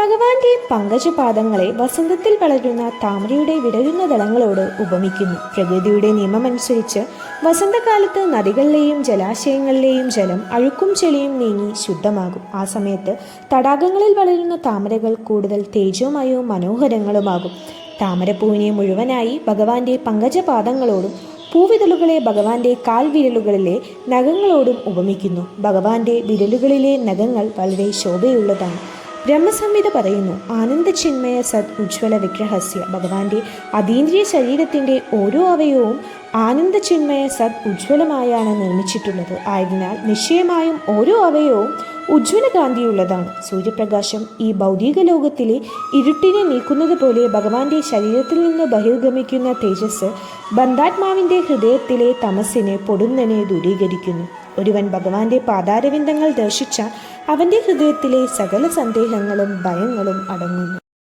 ഭഗവാന്റെ പങ്കജപാദങ്ങളെ വസന്തത്തിൽ വളരുന്ന താമരയുടെ വിടരുന്ന ദളങ്ങളോട് ഉപമിക്കുന്നു. പ്രകൃതിയുടെ നിയമമനുസരിച്ച് വസന്തകാലത്ത് നദികളിലെയും ജലാശയങ്ങളിലെയും ജലം അഴുക്കും ചെളിയും നീങ്ങി ശുദ്ധമാകും. ആ സമയത്ത് തടാകങ്ങളിൽ വളരുന്ന താമരകൾ കൂടുതൽ തേജോമയവും മനോഹരങ്ങളുമാകും. താമരപ്പൂവിനെ മുഴുവനായി ഭഗവാന്റെ പങ്കജപാദങ്ങളോടും പൂവിതളുകളെ ഭഗവാന്റെ കാൽവിരലുകളിലെ നഖങ്ങളോടും ഉപമിക്കുന്നു. ഭഗവാന്റെ വിരലുകളിലെ നഖങ്ങൾ വളരെ ശോഭയുള്ളതാണ്. ബ്രഹ്മസംഹിത പറയുന്നു ആനന്ദചിന്മയ സത് ഉജ്ജ്വല വിഗ്രഹസ്യ ഭഗവാന്റെ അതീന്ദ്രിയ ശരീരത്തിന്റെ ഓരോ അവയവവും ആനന്ദചിന്മയ സത് ഉജ്ജ്വലമായാണ് നിർമ്മിച്ചിട്ടുള്ളത്. ആയതിനാൽ നിശ്ചയമായും ഓരോ അവയവവും ഉജ്ജ്വല കാന്തിയുള്ളതാണ് സൂര്യപ്രകാശം ഈ ഭൗതിക ലോകത്തിലെ ഇരുട്ടിനെ നീക്കുന്നത് പോലെ ഭഗവാന്റെ ശരീരത്തിൽ നിന്ന് ബഹിർഗമിക്കുന്ന തേജസ് ബന്ധാത്മാവിന്റെ ഹൃദയത്തിലെ തമസിനെ പൊടുന്നനെ ദൂരീകരിക്കുന്നു. ഒരുവൻ ഭഗവാന്റെ പാതാരവിന്ദങ്ങൾ ദർശിച്ചാൽ അവന്റെ ഹൃദയത്തിലെ സകല സന്ദേഹങ്ങളും ഭയങ്ങളും അടങ്ങുന്നു.